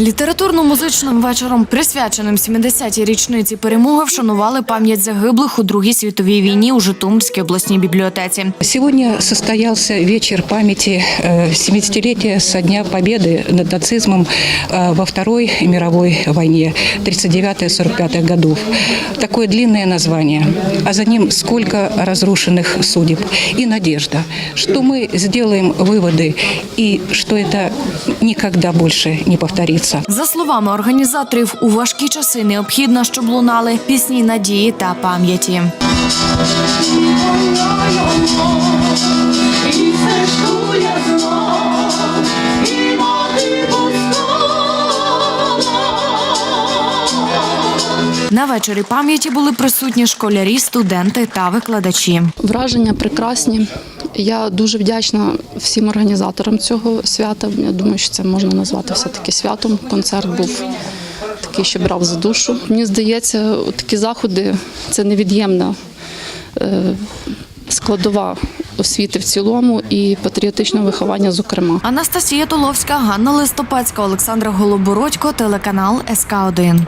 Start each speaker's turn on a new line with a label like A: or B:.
A: Літературно-музичним вечором, присвяченим 70-й річниці перемоги, вшанували пам'ять загиблих у Другій світовій війні у Житомирській обласній бібліотеці.
B: Сегодня состоялся вечер памяти э, 70-летия со Дня Победы над нацизмом э, во Второй мировой войне 39-45 годов. Такое длинное название, а за ним сколько разрушенных судеб и надежда, что мы сделаем выводы и что это никогда больше не повторится.
A: За словами організаторів, у важкі часи необхідно, щоб лунали пісні надії та пам'яті. На вечорі пам'яті були присутні школярі, студенти та викладачі.
C: Враження прекрасні. Я дуже вдячна всім організаторам цього свята. Я думаю, що це можна назвати все-таки святом. Концерт був такий, що брав за душу. Мені здається, такі заходи це невід'ємна е, складова освіти в цілому і патріотичного виховання, зокрема.
A: Анастасія Толовська, Ганна Листопецька, Олександра Голобородько, телеканал СК 1